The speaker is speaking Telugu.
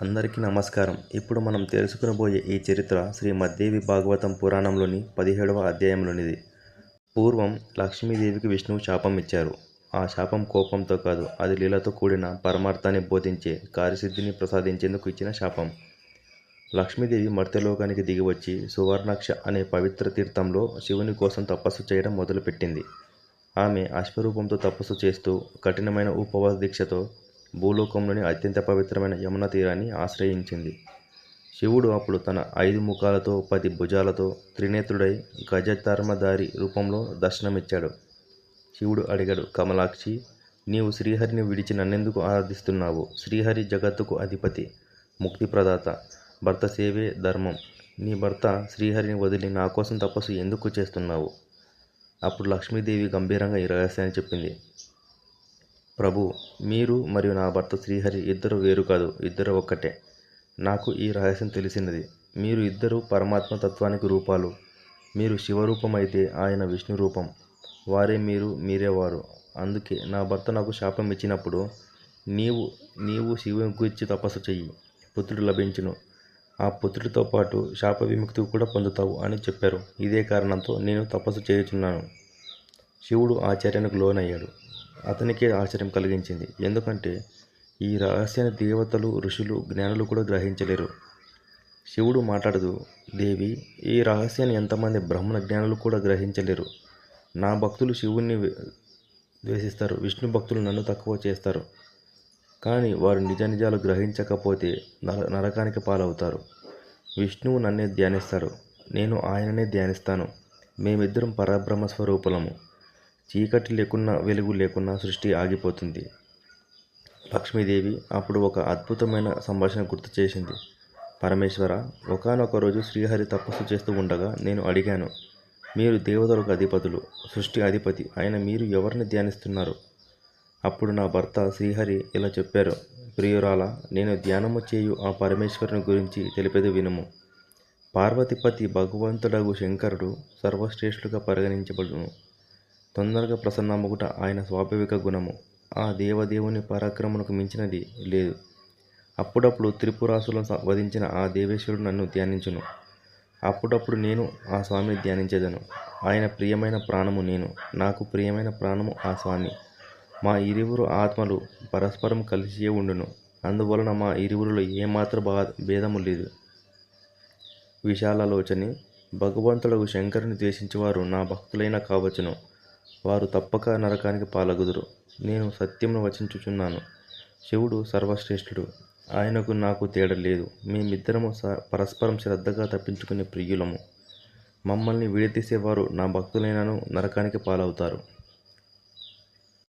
అందరికీ నమస్కారం. ఇప్పుడు మనం తెలుసుకునబోయే ఈ చరిత్ర శ్రీ మద్దేవి భాగవతం పురాణంలోని పదిహేడవ అధ్యాయంలోనిది పూర్వం లక్ష్మీదేవికి విష్ణువు శాపం ఇచ్చారు. ఆ శాపం కోపంతో కాదు అది లీలతో కూడిన పరమార్థాన్ని బోధించే కార్యసిద్ధిని ప్రసాదించేందుకు ఇచ్చిన శాపం. లక్ష్మీదేవి మర్త్యలోకానికి దిగివచ్చి సువర్ణాక్ష అనే పవిత్ర తీర్థంలో శివుని కోసం తపస్సు చేయడం మొదలుపెట్టింది. ఆమె అశ్వరూపంతో తపస్సు చేస్తూ కఠినమైన ఉపవాస దీక్షతో భూలోకంలోని అత్యంత పవిత్రమైన యమున తీరాన్ని ఆశ్రయించింది. శివుడు అప్పుడు తన ఐదు ముఖాలతో పది భుజాలతో త్రినేత్రుడై గజధర్మధారి రూపంలో దర్శనమిచ్చాడు. శివుడు అడిగాడు కమలాక్షి నీవు శ్రీహరిని విడిచి నన్నెందుకు ఆరాధిస్తున్నావు? శ్రీహరి జగత్తుకు అధిపతి ముక్తి ప్రదాత భర్త సేవే ధర్మం. నీ భర్త శ్రీహరిని వదిలి నా కోసం తపస్సు ఎందుకు చేస్తున్నావు అప్పుడు లక్ష్మీదేవి గంభీరంగా ఈ రహస్యాన్ని చెప్పింది. ప్రభు మీరు మరియు నా భర్త శ్రీహరి ఇద్దరు వేరు కాదు ఇద్దరు ఒక్కటే. నాకు ఈ రహస్యం తెలిసినది. మీరు ఇద్దరు పరమాత్మ తత్వానికి రూపాలు. మీరు శివరూపం అయితే ఆయన విష్ణు రూపం. వారే మీరు మీరే వారు. అందుకే నా భర్త నాకు శాపం ఇచ్చినప్పుడు నీవు నీవు శివుని గురించి తపస్సు చెయ్యి. పుత్రుడు లభించును. ఆ పుత్రుడితో పాటు శాప విముక్తి కూడా పొందుతావు అని చెప్పారు. ఇదే కారణంతో నేను తపస్సు చేయుచున్నాను. శివుడు ఆశ్చర్యానికి లోనయ్యాడు. అతనికే ఆశ్చర్యం కలిగించింది. ఎందుకంటే ఈ రహస్యాన్ని దేవతలు ఋషులు జ్ఞానులు కూడా గ్రహించలేరు. శివుడు మాట్లాడదు దేవి ఈ రహస్యాన్ని ఎంతమంది బ్రహ్మణ జ్ఞానులు కూడా గ్రహించలేరు. నా భక్తులు శివుణ్ణి ద్వేషిస్తారు విష్ణు భక్తులు నన్ను తక్కువ చేస్తారు. కానీ వారు నిజ నిజాలు గ్రహించకపోతే నర నరకానికి పాలవుతారు. విష్ణువు నన్నే ధ్యానిస్తాడు నేను ఆయననే ధ్యానిస్తాను. మేమిద్దరం పరబ్రహ్మ స్వరూపులము చీకటి లేకున్నా వెలుగు లేకున్నా సృష్టి ఆగిపోతుంది. లక్ష్మీదేవి అప్పుడు ఒక అద్భుతమైన సంభాషణ గుర్తు చేసింది. పరమేశ్వర ఒకనొక రోజు శ్రీహరి తపస్సు చేస్తూ ఉండగా నేను అడిగాను మీరు దేవతలకు అధిపతులు సృష్టి అధిపతి ఆయన మీరు ఎవరిని ధ్యానిస్తున్నారు? అప్పుడు నా భర్త శ్రీహరి ఇలా చెప్పారు ప్రియురాల నేను ధ్యానము చేయు ఆ పరమేశ్వరుని గురించి తెలిపేది వినుము. పార్వతిపతి భగవంతుడగు శంకరుడు సర్వశ్రేష్ఠులుగా పరిగణించబడును. తొందరగా ప్రసన్నముగుట ఆయన స్వాభావిక గుణము. ఆ దేవదేవుని పరాక్రమణకు మించినది లేదు. అప్పుడప్పుడు త్రిపురాసులను వధించిన ఆ దేవేశ్వరుడు నన్ను ధ్యానించును. అప్పుడప్పుడు నేను ఆ స్వామిని ధ్యానించేదను. ఆయన ప్రియమైన ప్రాణము నేను. నాకు ప్రియమైన ప్రాణము ఆ స్వామి. మా ఇరువురు ఆత్మలు పరస్పరం కలిసియే ఉండును. అందువలన మా ఇరువురిలో ఏమాత్ర బా భేదము లేదు. విశాలలోచని భగవంతుడు శంకరుని ద్వేషించేవారు నా భక్తులైనా కావచ్చును. వారు తప్పక నరకానికి పాలగుదురు. నేను సత్యమును వచించుచున్నాను. శివుడు సర్వశ్రేష్ఠుడు. ఆయనకు నాకు తేడా లేదు. మేమిద్దరము స పరస్పరం శ్రద్ధగా తప్పించుకునే ప్రియులము. మమ్మల్ని విడితీసేవారు నా భక్తులైనను నరకానికి పాలవుతారు.